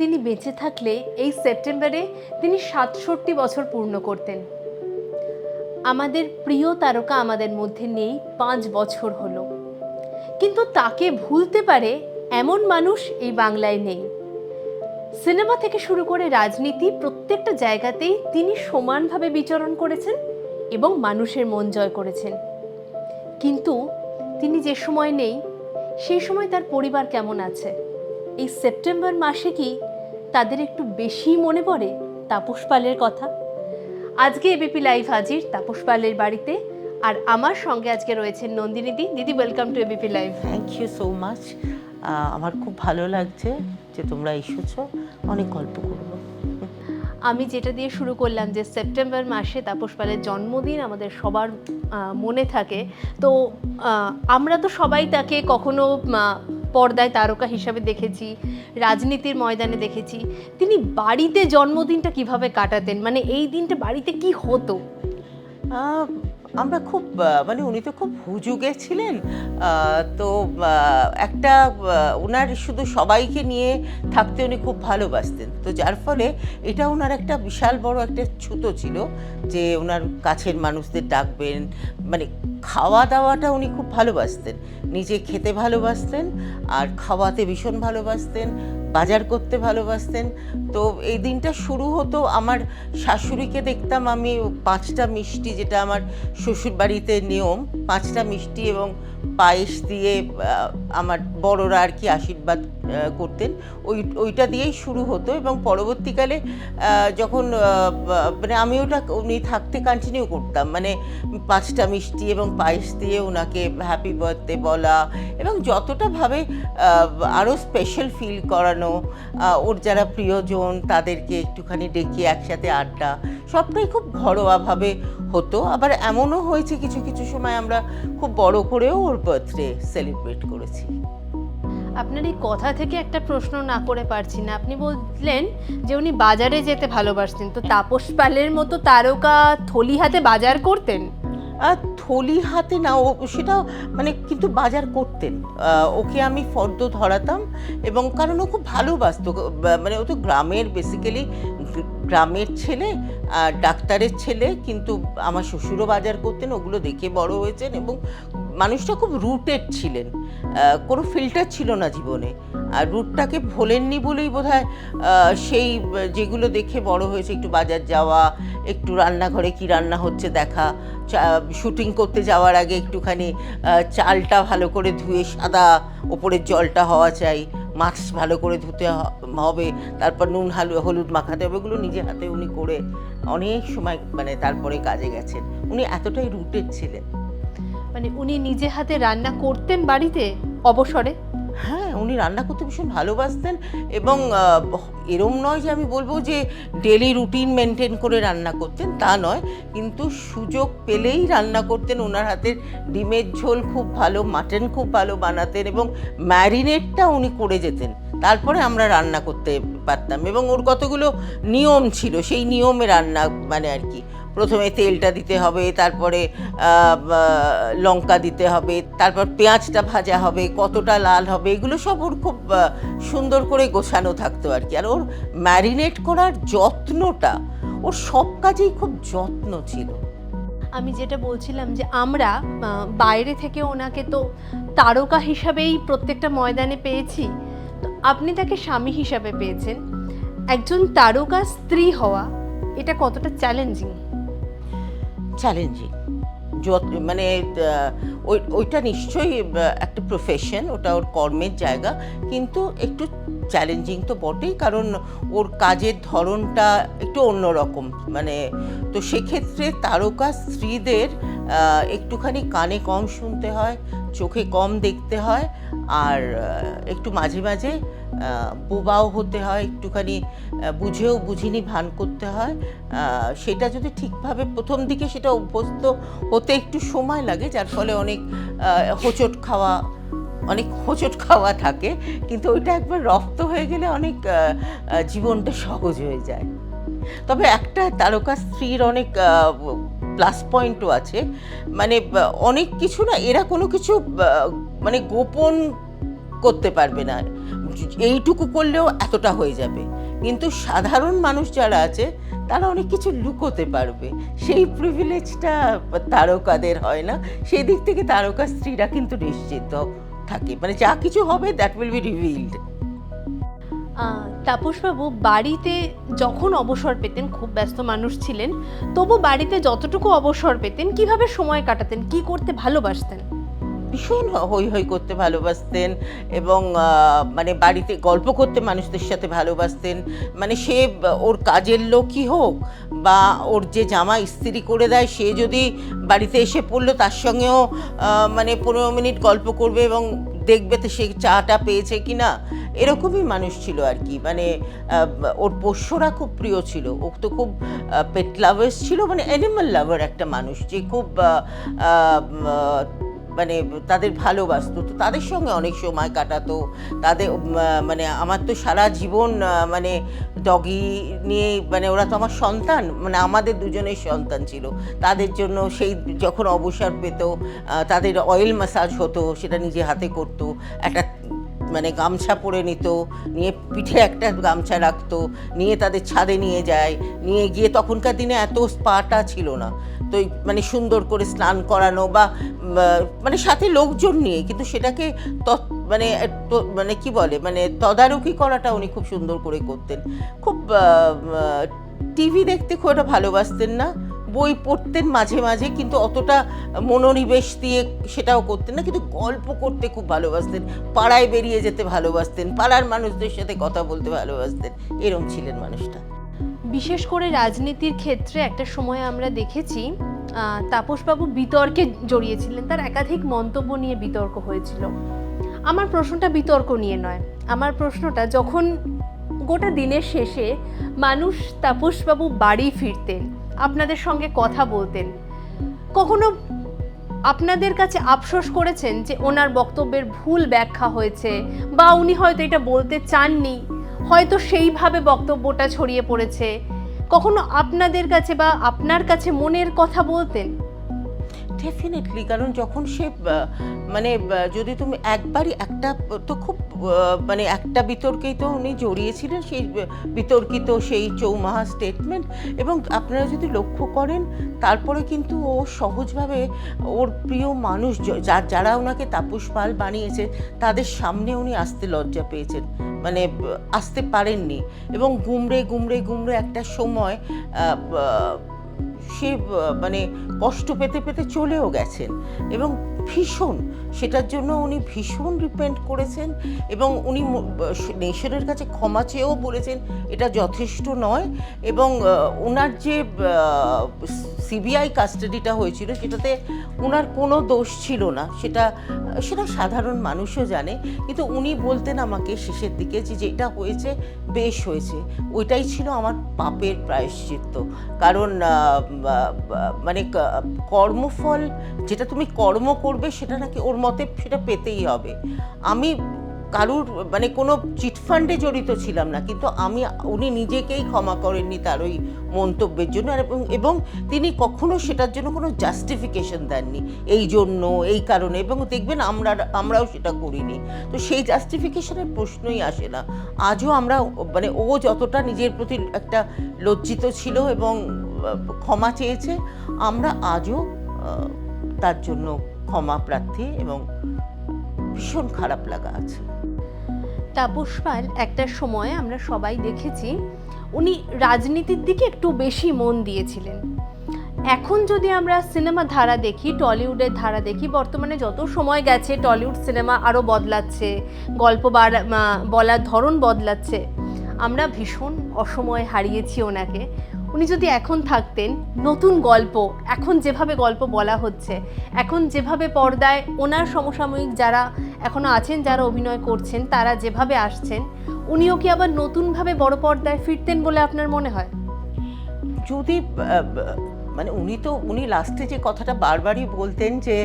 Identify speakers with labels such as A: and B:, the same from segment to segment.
A: তিনি বেঁচে থাকলে এই সেপ্টেম্বরে তিনি সাতষট্টি বছর পূর্ণ করতেন। আমাদের প্রিয় তারকা আমাদের মধ্যে নেই পাঁচ বছর হলো। কিন্তু তাকে ভুলতে পারে এমন মানুষ এই বাংলায় নেই। সিনেমা থেকে শুরু করে রাজনীতি প্রত্যেকটা জায়গাতেই তিনি সমানভাবে বিচরণ করেছেন এবং মানুষের মন জয় করেছেন। কিন্তু তিনি যে সময় নেই, সেই সময় তার পরিবার কেমন আছে? এই সেপ্টেম্বর মাসে কি তাদের একটু বেশি মনে পড়ে তাপস পালের কথা। আজকে এবিপি লাইভ হাজির তাপস পালের বাড়িতে আর আমার সঙ্গে আজকে রয়েছেন নন্দিনী দি। দিদি welcome to ABP live.
B: Thank you so much আমার খুব ভালো লাগছে যে তোমরা এসেছ। অনেক গল্প করব।
A: আমি যেটা দিয়ে শুরু করলাম যে সেপ্টেম্বর মাসে তাপস পালের জন্মদিন আমাদের সবার মনে থাকে। তো আমরা তো সবাই তাকে কখনো পর্দায় তারকা হিসাবে দেখেছি, রাজনীতির ময়দানে দেখেছি। তিনি বাড়িতে জন্মদিনটা কীভাবে কাটাতেন? মানে এই দিনটা বাড়িতে কি হতো?
B: আমরা খুব মানে উনি তো খুব হুজুগে ছিলেন তো একটা ওনার শুধু সবাইকে নিয়ে থাকতে উনি খুব ভালোবাসতেন। তো যার ফলে এটা ওনার একটা বিশাল বড় একটা ছুতো ছিল যে ওনার কাছের মানুষদের ডাকবেন মানে খাওয়া দাওয়াটা উনি খুব ভালোবাসতেন। নিজে খেতে ভালোবাসতেন আর খাওয়াতে ভীষণ ভালোবাসতেন। বাজার করতে ভালোবাসতেন। তো এই দিনটা শুরু হতো আমার শাশুড়িকে দেখতাম আমি পাঁচটা মিষ্টি, যেটা আমার শ্বশুর বাড়িতে নিয়ম, পাঁচটা মিষ্টি এবং পায়েস দিয়ে আমার বড়রা আর কি আশীর্বাদ করতেন। ওই, ওইটা দিয়েই শুরু হতো এবং পরবর্তীকালে যখন মানে আমি ওটা, উনি থাকতে কন্টিনিউ করতাম। মানে পাঁচটা মিষ্টি এবং পায়েস দিয়ে ওনাকে হ্যাপি বার্থডে বলা এবং যতটা ভাবে আরও স্পেশাল ফিল করানো ওর যারা প্রিয়জন তাদেরকে একটুখানি ডেকে একসাথে আড্ডা, সবটাই খুব ঘরোয়াভাবে হতো। আবার এমনও হয়েছে কিছু কিছু সময় আমরা খুব বড় করেও ওর বার্থডে সেলিব্রেট করেছি।
A: আপনার এই কথা থেকে একটা প্রশ্ন না করে পারছি না। আপনি বললেন যে উনি বাজারে যেতে ভালোবাসতেন। তো তাপস পালের মতো তারকা থলি হাতে বাজার করতেন?
B: থলি হাতে না ও সেটা মানে কিন্তু বাজার করতেন। ওকে আমি ফর্দ ধরাতাম এবং কারণ ও খুব ভালোবাসতো। মানে ও তো গ্রামের বেসিক্যালি গ্রামের ছেলে আর ডাক্তারের ছেলে, কিন্তু আমার শ্বশুরও বাজার করতেন, ওগুলো দেখে বড় হয়েছেন এবং মানুষটা খুব রুটেড ছিলেন। কোনো ফিল্টার ছিল না জীবনে। আর রুটটাকে ভোলেননি বলেই বোধ সেই, যেগুলো দেখে বড় হয়েছে, একটু বাজার যাওয়া, একটু রান্নাঘরে কি রান্না হচ্ছে দেখা শুটিং করতে যাওয়ার আগে একটুখানি চালটা ভালো করে ধুয়ে সাদা ওপরের জলটা হওয়া চাই মাছ ভালো করে ধুতে হবে, তারপর নুন, হালু, হলুদ মাখাতে হবে, এগুলো নিজের হাতে উনি করে অনেক সময় মানে তারপরে কাজে গেছেন। উনি এতটাই রুটেড ছিলেন।
A: মানে উনি নিজে হাতে রান্না করতেন বাড়িতে অবসরে?
B: হ্যাঁ উনি রান্না করতে ভীষণ ভালোবাসতেন এবং এরম নয় যে আমি বলব যে ডেলি রুটিন মেনটেন করে রান্না করতেন, তা নয়। কিন্তু সুযোগ পেলেই রান্না করতেন ওনার হাতের ডিমের ঝোল খুব ভালো মাটন খুব ভালো বানাতেন এবং ম্যারিনেটটা উনি করে যেতেন। তারপরে আমরা রান্না করতে পারতাম এবং ওর কতগুলো নিয়ম ছিল, সেই নিয়মে রান্না মানে আর কি। প্রথমে তেলটা দিতে হবে, তারপরে লঙ্কা দিতে হবে, তারপর পেঁয়াজটা ভাজা হবে, কতটা লাল হবে, এগুলো সব ওর খুব সুন্দর করে গোছানো থাকতো আর কি। আর ওর ম্যারিনেট করার যত্নটা, ওর সব কাজেই খুব যত্ন ছিল।
A: আমি যেটা বলছিলাম যে আমরা বাইরে থেকে ওনাকে তো তারকা হিসাবেই প্রত্যেকটা ময়দানে পেয়েছি। তো আপনি তাকে স্বামী হিসাবে পেয়েছেন। একজন তারকা স্ত্রী হওয়া, এটা কতটা চ্যালেঞ্জিং
B: চ্যালেঞ্জিং যত মানে ওই, ওইটা নিশ্চয়ই একটা প্রফেশন ওটা ওর কর্মের জায়গা, কিন্তু একটু চ্যালেঞ্জিং তো বটেই, কারণ ওর কাজের ধরনটা একটু অন্যরকম। মানে তো সেক্ষেত্রে তারকা স্ত্রীদের একটুখানি কানে কম শুনতে হয়, চোখে কম দেখতে হয় আর একটু মাঝে মাঝে বোবাও হতে হয়, একটুখানি বুঝেও বুঝিনি, ভান করতে হয়। সেটা যদি ঠিকভাবে প্রথম দিকে সেটা অভ্যস্ত হতে একটু সময় লাগে, যার ফলে অনেক হোঁচট খাওয়া, অনেক হোঁচট খাওয়া থাকে, কিন্তু ওইটা একবার রপ্ত হয়ে গেলে অনেক জীবনটা সহজ হয়ে যায়। তবে একটা তারকা স্ত্রীর অনেক প্লাস পয়েন্টও আছে। মানে অনেক কিছু না, এরা কোনো কিছু মানে গোপন করতে পারবে না। এইটুকু করলেও এতটা হয়ে যাবে। কিন্তু সাধারণ মানুষ যারা আছে, তারা অনেক কিছু লুকোতে পারবে। সেই প্রিভিলেজটা তারকাদের হয় না। সেই দিক থেকে তারকা স্ত্রীরা কিন্তু নিশ্চিত থাকে। মানে যা কিছু হবে দ্যাট উইল বি রিভিল্ড
A: তাপসবাবু, বাড়িতে যখন অবসর পেতেন, খুব ব্যস্ত মানুষ ছিলেন, তবু বাড়িতে যতটুকু অবসর পেতেন, কীভাবে সময় কাটাতেন, কি করতে ভালোবাসতেন?
B: ভীষণ হই হই করতে ভালোবাসতেন এবং মানে বাড়িতে গল্প করতে মানুষদের সাথে ভালোবাসতেন। মানে সে, ওর কাজের লোকই হোক বা ওর যে জামা ইস্ত্রি করে দেয়, সে যদি বাড়িতে এসে পড়ল, তার সঙ্গেও মানে পনেরো মিনিট গল্প করবে এবং দেখবে তো সে চাটা পেয়েছে কি না এরকমই মানুষ ছিল আর কি। মানে ওর পোষ্যরা খুব প্রিয় ছিল। ও তো খুব পেট লাভার্স ছিল। মানে অ্যানিমাল লাভার একটা মানুষ যে খুব মানে তাদের ভালোবাসতো, তো তাদের সঙ্গে অনেক সময় কাটাতো। তাদের মানে আমার তো সারা জীবন মানে ডগি নিয়ে মানে ওরা তো আমার সন্তান মানে আমাদের দুজনের সন্তান ছিল। তাদের জন্য সেই যখন অবসর পেত তাদের অয়েল ম্যাসাজ হতো, সেটা নিজে হাতে করতো। একটা মানে গামছা পরে নিত, নিয়ে পিঠে একটা গামছা রাখতো, নিয়ে তাদের ছাদে নিয়ে যায়, নিয়ে গিয়ে তখনকার দিনে এত স্পাটা ছিল না। তো মানে সুন্দর করে স্নান করানো বা মানে সাথে লোকজন নিয়ে, কিন্তু সেটাকে তৎ মানে মানে কি বলে মানে তদারকি করাটা উনি খুব সুন্দর করে করতেন। খুব টিভি দেখতে খুব একটা ভালোবাসতেন না। বই পড়তেন মাঝে মাঝে, কিন্তু অতটা মনোনিবেশ দিয়ে সেটাও করতেন না, কিন্তু গল্প করতে খুব ভালোবাসতেন, পাড়ায় বেরিয়ে যেতে ভালোবাসতেন, পাড়ার মানুষদের সাথে কথা বলতে ভালোবাসতেন, এরম ছিলেন মানুষটা।
A: বিশেষ করে রাজনীতির ক্ষেত্রে একটা সময় আমরা দেখেছি তাপসবাবু বিতর্কে জড়িয়েছিলেন, তার একাধিক মন্তব্য নিয়ে বিতর্ক হয়েছিল। আমার প্রশ্নটা বিতর্ক নিয়ে নয়, আমার প্রশ্নটা যখন গোটা দিনের শেষে মানুষ তাপসবাবু বাড়ি ফিরতেন আপনাদের সঙ্গে কথা বলতেন। কখনো আপনাদের কাছে আফসোস করেছেন যে ওনার বক্তব্যের ভুল ব্যাখ্যা হয়েছে বা উনি হয়তো এটা বলতে চাননি, হয়তো সেইভাবে বক্তব্যটা ছড়িয়ে পড়েছে? কখনো আপনাদের কাছে বা আপনার কাছে মনের কথা বলতেন?
B: ডেফিনেটলি কারণ যখন সে মানে যদি তুমি একবারই একটা, তো খুব মানে একটা বিতর্কেই তো উনি জড়িয়েছিলেন, সেই বিতর্কিত সেই চৌমাহা স্টেটমেন্ট এবং আপনারা যদি লক্ষ্য করেন, তারপরে কিন্তু ও সহজভাবে ওর প্রিয় মানুষ যারা ওনাকে তাপস পাল বানিয়েছে, তাদের সামনে উনি আসতে লজ্জা পেয়েছেন মানে আসতে পারেননি এবং গুমড়ে গুমড়ে গুমড়ে একটা সময় সে মানে কষ্ট পেতে পেতে চলেও গেছেন। এবং ভীষণ, সেটার জন্য উনি ভীষণ রিপেন্ট করেছেন এবং উনি নেশনের কাছে ক্ষমা চেয়েও বলেছেন, এটা যথেষ্ট নয়। এবং ওনার যে সিবিআই কাস্টাডিটা হয়েছিল সেটাতে ওনার কোনো দোষ ছিল না। সেটা সেটা সাধারণ মানুষও জানে, কিন্তু উনি বলতেন আমাকে শেষের দিকে যে যেটা হয়েছে, বেশ হয়েছে। ওইটাই ছিল আমার পাপের প্রায়শ্চিত্ত। কারণ মানে কর্মফল, যেটা তুমি কর্ম করবে, সেটা নাকি ওর মতে, সেটা পেতেই হবে। আমি কারুর মানে কোনো চিটফান্ডে জড়িত ছিলাম না। কিন্তু আমি, উনি নিজেকেই ক্ষমা করেননি তার ওই মন্তব্যের জন্য। এবং তিনি কখনো সেটার জন্য কোনো জাস্টিফিকেশন দেননি। এই জন্য, এই কারণে। এবং দেখবেন আমরা, আমরাও সেটা করিনি। তো সেই জাস্টিফিকেশনের প্রশ্নই আসে না। আজও আমরা মানে ও যতটা নিজের প্রতি একটা লজ্জিত ছিল এবং ক্ষমা চেয়েছে, আমরা আজও তার জন্য ক্ষমা প্রার্থী এবং ভীষণ খারাপ লাগা আছে।
A: তাপস পাল একটা সময় আমরা সবাই দেখেছি, উনি রাজনীতির দিকে একটু বেশি মন দিয়েছিলেন। এখন যদি আমরা সিনেমা ধারা দেখি, টলিউডের ধারা দেখি, বর্তমানে যত সময় গেছে, টলিউড সিনেমা আরও বদলাচ্ছে, গল্প বলার ধরন বদলাচ্ছে, আমরা ভীষণ অসময় হারিয়েছি ওনাকে। উনি যদি এখন থাকতেন, নতুন গল্প, এখন যেভাবে গল্প বলা হচ্ছে, এখন যেভাবে পর্দায় ওনার সমসাময়িক যারা এখনও আছেন, যারা অভিনয় করছেন, তারা যেভাবে আসছেন, উনিও কি আবার নতুনভাবে বড় পর্দায় ফিরতেন বলে আপনার মনে হয়?
B: যদি মানে উনি তো, উনি লাস্টে যে কথাটা বারবারই বলতেন যে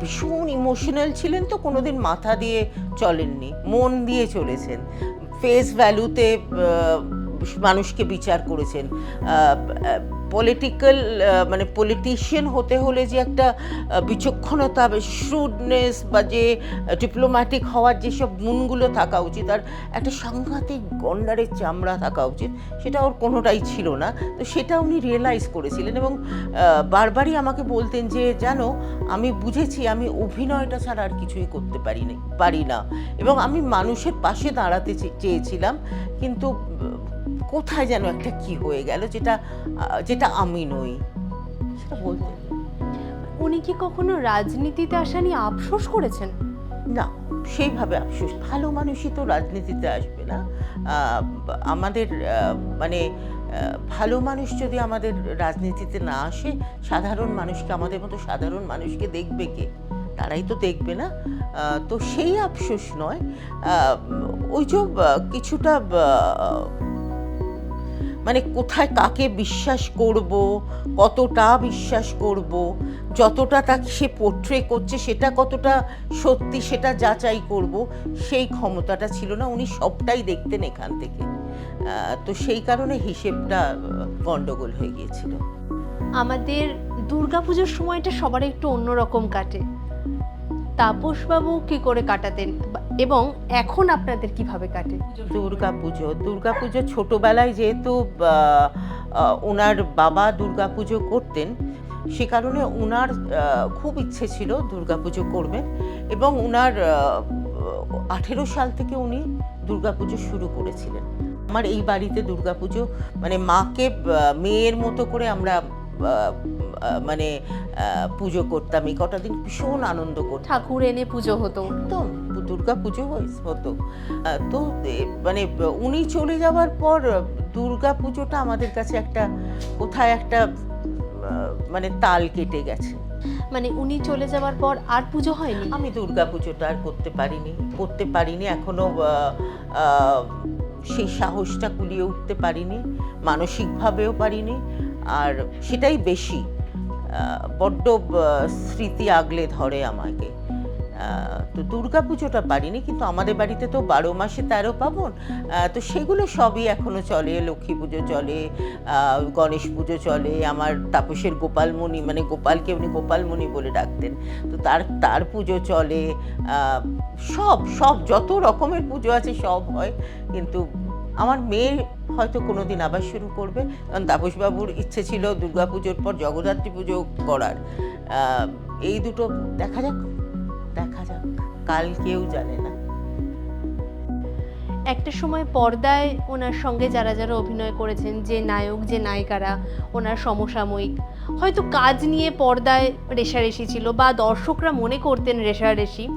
B: ভীষণ ইমোশনাল ছিলেন তো, কোনোদিন মাথা দিয়ে চলেননি, মন দিয়ে চলেছেন। ফেস ভ্যালুতে মানুষকে বিচার করেছেন। পলিটিক্যাল মানে পলিটিশিয়ান হতে হলে যে একটা বিচক্ষণতা শ্রুডনেস বা যে ডিপ্লোম্যাটিক হওয়ার যেসব গুণগুলো থাকা উচিত আর একটা সাংঘাতিক গন্ডারের চামড়া থাকা উচিত, সেটা ওর কোনোটাই ছিল না। তো সেটা উনি রিয়েলাইজ করেছিলেন এবং বারবারই আমাকে বলতেন যে, জানো, আমি বুঝেছি, আমি অভিনয়টা ছাড়া আর কিছুই করতে পারি না পারি না। এবং আমি মানুষের পাশে দাঁড়াতে চেয়েছিলাম, কিন্তু কোথায় যেন একটা কি হয়ে গেল যেটা যেটা আমি নই। সেটা বলতেন
A: উনি কি কখনো রাজনীতিতে আসা নিয়ে আফসোস করেছেন?
B: না সেইভাবে আফসোস। ভালো মানুষই তো রাজনীতিতে আসবে না। আমাদের মানে ভালো মানুষ যদি আমাদের রাজনীতিতে না আসে সাধারণ মানুষকে আমাদের মতো সাধারণ মানুষকে দেখবে কে? তারাই তো দেখবে না। তো সেই আফসোস নয়। ওই যে কিছুটা মানে কোথায় কাকে বিশ্বাস করব কতটা বিশ্বাস করব যতটা তাকে সে পোট্রে করছে সেটা কতটা সত্যি সেটা যাচাই করব সেই ক্ষমতাটা ছিল না। উনি সবটাই দেখতেন এখান থেকে। তো সেই কারণে হিসেবটা আহ, গন্ডগোল হয়ে গিয়েছিল।
A: আমাদের দুর্গাপুজোর সময়টা সবার একটু অন্যরকম কাটে। তাপসবাবু কি করে কাটাতেন? এবং এখন আপনাদের কীভাবে কাটে?
B: দুর্গা পুজো দুর্গা পুজো ছোটোবেলায় যেহেতু ওনার বাবা দুর্গা পুজো করতেন, সে কারণে ওনার খুব ইচ্ছে ছিল দুর্গা পুজো করবেন এবং ওনার আঠেরো সাল থেকে উনি দুর্গা পুজো শুরু করেছিলেন। আমার এই বাড়িতে দুর্গা পুজো মানে মাকে মেয়ের মতো করে আমরা মানে পুজো করতাম। এই কটা দিন ভীষণ আনন্দ করতাম।
A: ঠাকুর এনে পুজো হতো।
B: একদম দুর্গা পুজো হতো। তো মানে উনি চলে যাওয়ার পর দুর্গা পুজোটা আমাদের কাছে একটা কোথায় একটা মানে তাল কেটে গেছে।
A: মানে উনি চলে যাওয়ার পর আর পুজো হয়নি?
B: আমি দুর্গা পুজোটা আর করতে পারিনি। করতে পারিনি এখনও সেই সাহসটা কুলিয়ে উঠতে পারিনি মানসিকভাবেও পারিনি আর সেটাই বেশি। বড্ড স্মৃতি আগলে ধরে আমাকে। তো দুর্গা পুজোটা পারিনি, কিন্তু আমাদের বাড়িতে তো বারো মাসে তেরো পাবন তো সেগুলো সবই এখনও চলে, লক্ষ্মী পুজো চলে গণেশ পুজো চলে, আমার তাপসের গোপালমণি মানে গোপালকে উনি গোপালমণি বলে ডাকতেন। তো তার তার পুজো চলে সব সব, যত রকমের পুজো আছে সব হয়, কিন্তু আমার মেয়ে হয়তো কোনোদিন আবার শুরু করবে। কারণ তাপসবাবুর ইচ্ছে ছিল দুর্গা পুজোর পর জগদ্ধাত্রী পুজো করার। এই দুটো দেখা যাক দেখা যাক। কাল কেউ জানে না।
A: একটা সময় পর্দায় ওনার সঙ্গে যারা যারা অভিনয় করেছেন, যে নায়ক, যে নায়িকারা, ওনার সমসাময়িক, হয়তো কাজ নিয়ে পর্দায় রেশারেশি ছিল বা দর্শকরা মনে করতেন রেশারেশি।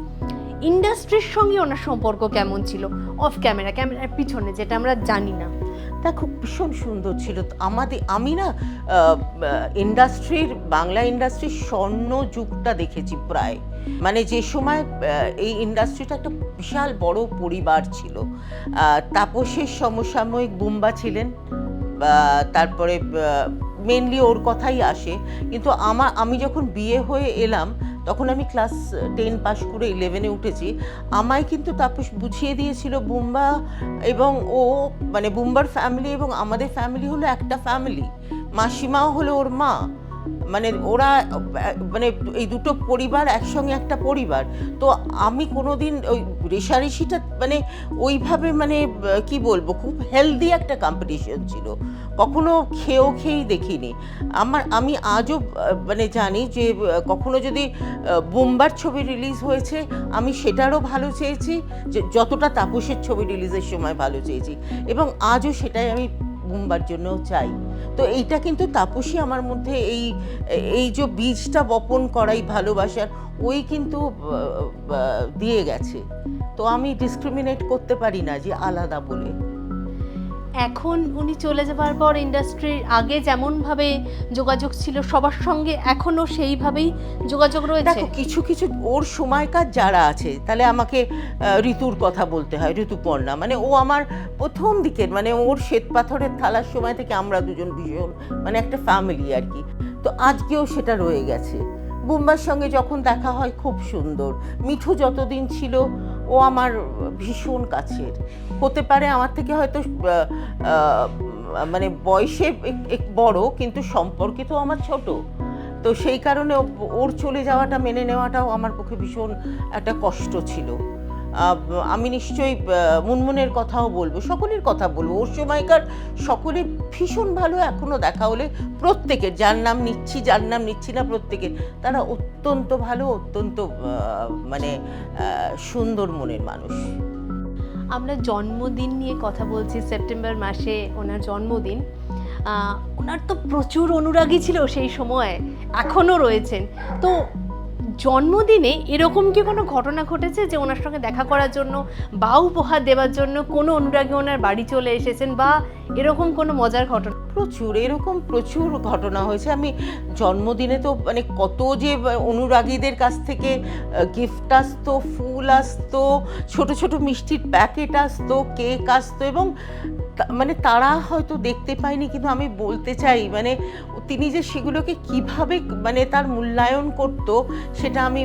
A: ইন্ডাস্ট্রির সঙ্গে ওনার সম্পর্ক কেমন ছিল? অফ ক্যামেরা ক্যামেরার পিছনে, যেটা আমরা জানি না।
B: তা খুব ভীষণ সুন্দর ছিল। আমাদের, আমি না ইন্ডাস্ট্রির, বাংলা ইন্ডাস্ট্রির স্বর্ণ যুগটা দেখেছি প্রায়। মানে যে সময় এই ইন্ডাস্ট্রিটা একটা বিশাল বড় পরিবার ছিল। তাপসের সমসাময়িক বুম্বা ছিলেন তারপরে মেনলি ওর কথাই আসে। কিন্তু আমার, আমি যখন বিয়ে হয়ে এলাম তখন আমি ক্লাস টেন পাস করে ইলেভেনে উঠেছি। আমায় কিন্তু তাপস বুঝিয়ে দিয়েছিল, বুম্বা এবং ও মানে বুম্বার ফ্যামিলি এবং আমাদের ফ্যামিলি হলো একটা ফ্যামিলি মাসিমাও হলো ওর মা। মানে ওরা মানে এই দুটো পরিবার একসঙ্গে একটা পরিবার। তো আমি কোনোদিন ওই রেশারেশিটা মানে ওইভাবে মানে কি বলব, খুব হেলদি একটা কম্পিটিশন ছিল। কখনো খেয়েও খেয়েই দেখিনি। আমার, আমি আজও মানে জানি যে, কখনো যদি, বোম্বার ছবি রিলিজ হয়েছে, আমি সেটারও ভালো চেয়েছি, যে যতটা তাপসের ছবি রিলিজের সময় ভালো চেয়েছি। এবং আজও সেটাই আমি বুম্বার জন্য চাই। তো এইটা কিন্তু তাপসী আমার মধ্যে এই এই যে বীজটা বপন করাই ভালোবাসার, ওই কিন্তু দিয়ে গেছে। তো আমি ডিসক্রিমিনেট করতে পারি না যে আলাদা বলে।
A: এখন উনি চলে যাবার পর ইন্ডাস্ট্রির আগে যেমনভাবে যোগাযোগ ছিল সবার সঙ্গে, এখনও সেইভাবেই যোগাযোগ রয়েছে।
B: কিছু কিছু ওর সময়কার যারা আছে, তাহলে আমাকে ঋতুর কথা বলতে হয়, ঋতুপর্ণা। মানে ও আমার প্রথম দিকের মানে ওর শ্বেত পাথরের থালার সময় থেকে আমরা দুজন ভীষণ মানে একটা ফ্যামিলি আর কি। তো আজকেও সেটা রয়ে গেছে। বুম্বার সঙ্গে যখন দেখা হয়, খুব সুন্দর। মিঠু যতদিন ছিল, ও আমার ভীষণ কাছের। হতে পারে, আমার থেকে হয়তো মানে বয়সে বড়, কিন্তু সম্পর্কে তো আমার ছোট। তো সেই কারণে ওর চলে যাওয়াটা, মেনে নেওয়াটাও আমার পক্ষে ভীষণ একটা কষ্ট ছিল। আমি নিশ্চয়ই মুনমুনের কথাও বলব, সকলের কথা বলব। ওর সময়কার সকলে ভীষণ ভালো এখনও দেখা হলে প্রত্যেকের, যার নাম নিচ্ছি, যার নাম নিচ্ছি না প্রত্যেকের, তারা অত্যন্ত ভালো, অত্যন্ত মানে সুন্দর মনের মানুষ।
A: আমরা জন্মদিন নিয়ে কথা বলছি, সেপ্টেম্বর মাসে ওনার জন্মদিন। ওনার তো প্রচুর অনুরাগী ছিল সেই সময়, এখনও রয়েছেন। তো জন্মদিনে এরকম কি কোনো ঘটনা ঘটেছে যে ওনার সঙ্গে দেখা করার জন্য বা উপহার দেওয়ার জন্য কোনো অনুরাগী ওনার বাড়ি চলে এসেছেন বা এরকম কোনো মজার ঘটনা?
B: প্রচুর, এরকম প্রচুর ঘটনা হয়েছে। আমি জন্মদিনে তো মানে কত যে অনুরাগীদের কাছ থেকে গিফট আসতো, ফুল আসতো, ছোট ছোট মিষ্টির প্যাকেট আসতো, কেক আসতো এবং মানে তারা হয়তো দেখতে পায়নি, কিন্তু আমি বলতে চাই মানে তিনি যে সেগুলোকে কীভাবে মানে তার মূল্যায়ন করতো, সেটা আমি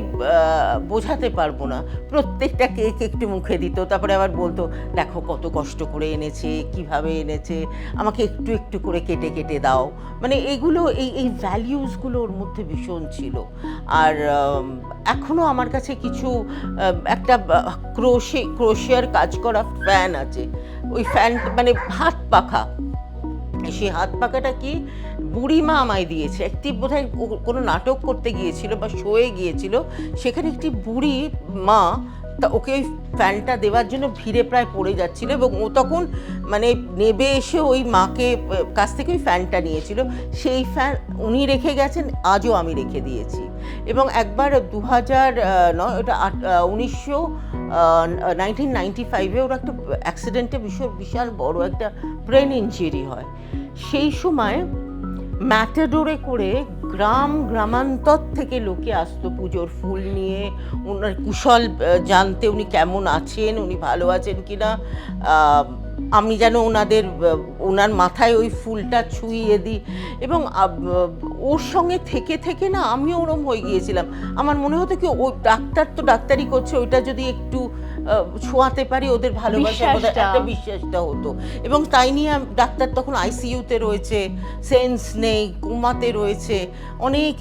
B: বোঝাতে পারব না। প্রত্যেকটা কেক একটু মুখে দিত, তারপরে আবার বলতো, দেখো কত কষ্ট করে এনেছে, কীভাবে এনেছে, আমাকে একটু একটু করে কেটে কেটে দাও। মানে এগুলো, এই এই ভ্যালিউসগুলো ওর মধ্যে ভীষণ ছিল। আর এখনও আমার কাছে কিছু একটা ক্রোশে, ক্রোশিয়ার কাজ করা ফ্যান আছে। ওই ফ্যান মানে হাত পাখা। সেই হাত পাখাটা কি বুড়িমা আমায় দিয়েছে। একটি বোধহয় কোনো নাটক করতে গিয়েছিল বা শোয়ে গিয়েছিল, সেখানে একটি বুড়ি মা তা ওকে ওই ফ্যানটা দেওয়ার জন্য ভিড়ে প্রায় পড়ে যাচ্ছিল এবং ও তখন মানে নেবে এসে ওই মাকে কাছ থেকে ওই ফ্যানটা নিয়েছিল। সেই ফ্যান উনি রেখে গেছেন, আজও আমি রেখে দিয়েছি। এবং একবার দু হাজার নয় ওটা আট- উনিশশো নাইনটিন নাইনটি ফাইভে ওর একটা অ্যাক্সিডেন্টে বিশাল বিশাল বড় একটা ব্রেন ইঞ্জুরি হয়। সেই সময় ম্যাটাডোরে করে গ্রাম গ্রামান্তর থেকে লোকে আসতো পুজোর ফুল নিয়ে। ওনার কুশল জানতে উনি কেমন আছেন, উনি ভালো আছেন কি না আমি যেন ওনাদের ওনার মাথায় ওই ফুলটা ছুঁইয়ে দিই। এবং ওর সঙ্গে থেকে থেকে না আমিও ওরম হয়ে গিয়েছিলাম। আমার মনে হতো কি ও ডাক্তার তো ডাক্তারি করছে, ওইটা যদি একটু ছোঁয়াতে পারি ওদের ভালোবাসা
A: ওদের
B: একটা বিশ্বাসটা হতো। এবং তাই নিয়ে ডাক্তার তখন আইসিইউতে রয়েছে সেন্স নেই কুমাতে রয়েছে অনেক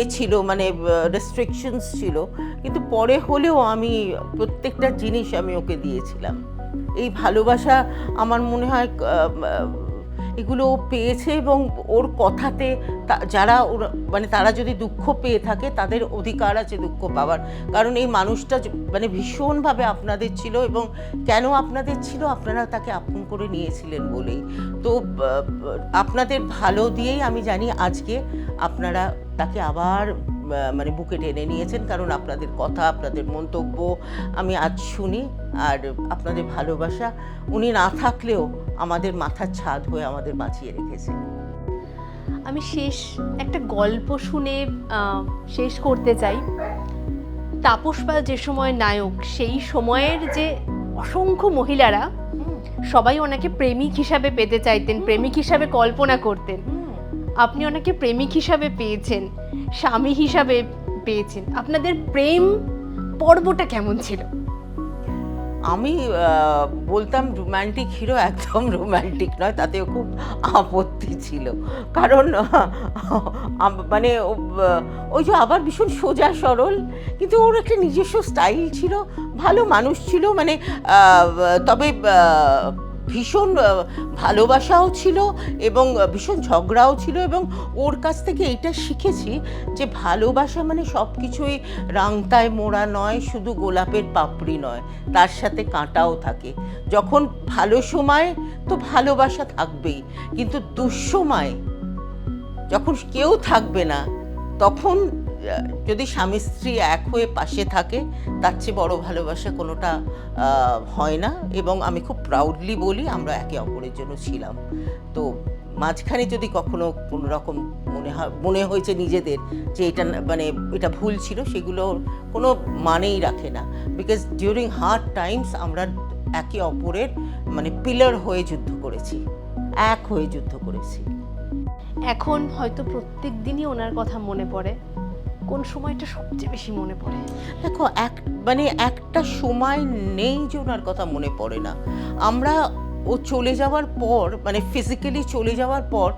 B: এ ছিল মানে রেস্ট্রিকশনস ছিল। কিন্তু পরে হলেও আমি প্রত্যেকটা জিনিস আমি ওকে দিয়েছিলাম। এই ভালোবাসা আমার মনে হয় এগুলো পেয়েছে এবং ওর কথাতে যারা ওরা- মানে তারা যদি দুঃখ পেয়ে থাকে, তাদের অধিকার আছে দুঃখ পাওয়ার। কারণ এই মানুষটা মানে ভীষণভাবে আপনাদের ছিল এবং কেন আপনাদের ছিল, আপনারা তাকে আপন করে নিয়েছিলেন বলেই। তো আপনাদের ভালো দিয়েই আমি জানি আজকে আপনারা তাকে আবার মানে বুকে টেনে নিয়েছেন, কারণ আপনাদের কথা, আপনাদের মন্তব্য আমি আজ শুনি। আর আপনাদের ভালোবাসা, উনি না থাকলেও আমাদের মাথার ছাদ হয়ে আমাদের বাঁচিয়ে রেখেছে।
A: আমি শেষ, একটা গল্প শুনে শেষ করতে চাই। তাপস পাল যে সময় নায়ক, সেই সময়ের যে অসংখ্য মহিলারা, সবাই ওনাকে প্রেমিক হিসাবে পেতে চাইতেন, প্রেমিক হিসাবে কল্পনা করতেন। আপনি ওনাকে প্রেমিক হিসাবে পেয়েছেন, স্বামী হিসাবে পেয়েছেন। আপনাদের প্রেম পর্বটা কেমন ছিল?
B: আমি বলতাম রোম্যান্টিক হিরো একদম রোম্যান্টিক নয় তাতেও খুব আপত্তি ছিল। কারণ মানে ওই যে আবার ভীষণ সোজা সরল, কিন্তু ওর একটা নিজস্ব স্টাইল ছিল, ভালো মানুষ ছিল মানে তবে ভীষণ ভালোবাসাও ছিল এবং ভীষণ ঝগড়াও ছিল এবং ওর কাছ থেকে এটা শিখেছি যে ভালোবাসা মানে সব কিছুই রাংতায় মোড়া নয়, শুধু গোলাপের পাপড়ি নয়, তার সাথে কাঁটাও থাকে। যখন ভালো সময় তো ভালোবাসা থাকবেই, কিন্তু দুঃসময় যখন কেউ থাকবে না, তখন যদি স্বামী স্ত্রী এক হয়ে পাশে থাকে, তার চেয়ে বড় ভালোবাসা কোনোটা হয় না। এবং আমি খুব প্রাউডলি বলি, আমরা একে অপরের জন্য ছিলাম। তো মাঝখানে যদি কখনো কোনো রকম মনে হয়, মনে হয়েছে নিজেদের যে এটা মানে এটা ভুল ছিল সেগুলোর কোনো মানেই রাখে না। বিকজ ডিউরিং হার্ড টাইমস আমরা একে অপরের মানে পিলার হয়ে যুদ্ধ করেছি। এক হয়ে যুদ্ধ করেছি।
A: এখন হয়তো প্রত্যেক দিনই ওনার কথা মনে পড়ে। কোন সময়টা সবচেয়ে বেশি মনে পড়ে?
B: দেখো, এক মানে একটা সময় নেই যে ওনার কথা মনে পড়ে না। আমরা ও চলে যাওয়ার পর মানে ফিজিক্যালি চলে যাওয়ার পর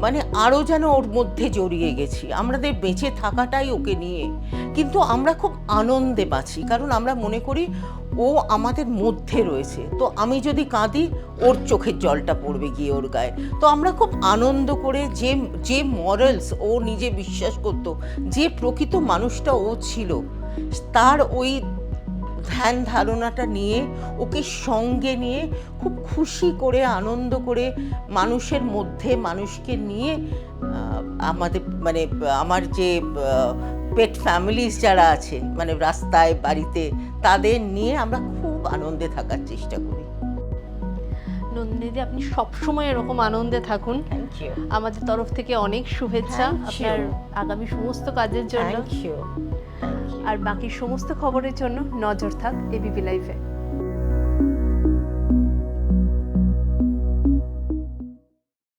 B: মানে আরও যেন ওর মধ্যে জড়িয়ে গেছি। আমাদের বেঁচে থাকাটাই ওকে নিয়ে। কিন্তু আমরা খুব আনন্দে বাঁচি, কারণ আমরা মনে করি ও আমাদের মধ্যে রয়েছে। তো আমি যদি কাঁদি, ওর চোখের জলটা পড়বে গিয়ে ওর গায়ে। তো আমরা খুব আনন্দ করে যে যে মরালস ও নিজে বিশ্বাস করতো, যে প্রকৃত মানুষটা ও ছিল, তার ওই ধ্যান ধারণাটা নিয়ে ওকে সঙ্গে নিয়ে খুব খুশি করে আনন্দ করে মানুষের মধ্যে মানুষকে নিয়ে আমাদের মানে আমার যে পেট ফ্যামিলিজ যারা আছে মানে রাস্তায় বাড়িতে তাদের নিয়ে আমরা খুব আনন্দে থাকার চেষ্টা করি।
A: নন্দিনীদি আপনি সবসময় এরকম আনন্দে থাকুন। আমাদের তরফ থেকে অনেক শুভেচ্ছা। আপনার আগামী সমস্ত কাজের জন্য। আর বাকি সমস্ত খবরের জন্য নজর থাক এবিপি লাইফে